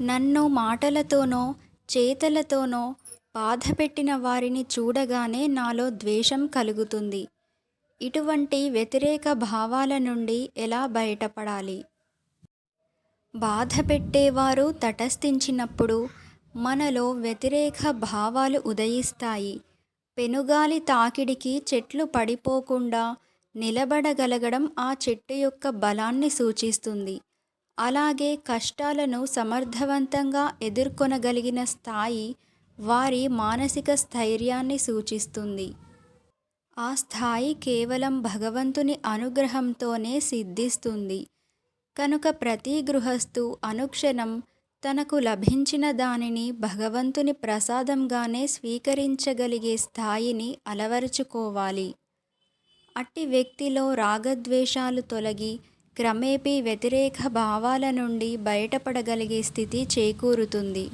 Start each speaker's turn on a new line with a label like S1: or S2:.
S1: నన్ను మాటలతోనో చేతలతోనో బాధపెట్టిన వారిని చూడగానే నాలో ద్వేషం కలుగుతుంది. ఇటువంటి వ్యతిరేక భావాల నుండి ఎలా బయటపడాలి? బాధ పెట్టేవారు తటస్థించినప్పుడు మనలో వ్యతిరేక భావాలు ఉదయిస్తాయి. పెనుగాలి తాకిడికి చెట్లు పడిపోకుండా నిలబడగలగడం ఆ చెట్టు యొక్క బలాన్ని సూచిస్తుంది. అలాగే కష్టాలను సమర్థవంతంగా ఎదుర్కొనగలిగిన స్థాయి వారి మానసిక స్థైర్యాన్ని సూచిస్తుంది. ఆ స్థాయి కేవలం భగవంతుని అనుగ్రహంతోనే సిద్ధిస్తుంది. కనుక ప్రతి గృహస్థు అనుక్షణం తనకు లభించిన దానిని భగవంతుని ప్రసాదంగానే స్వీకరించగలిగే స్థాయిని అలవరుచుకోవాలి. అట్టి వ్యక్తిలో రాగద్వేషాలు తొలగి క్రమేపీ వ్యతిరేక భావాల నుండి బయటపడగలిగే స్థితి చేకూరుతుంది.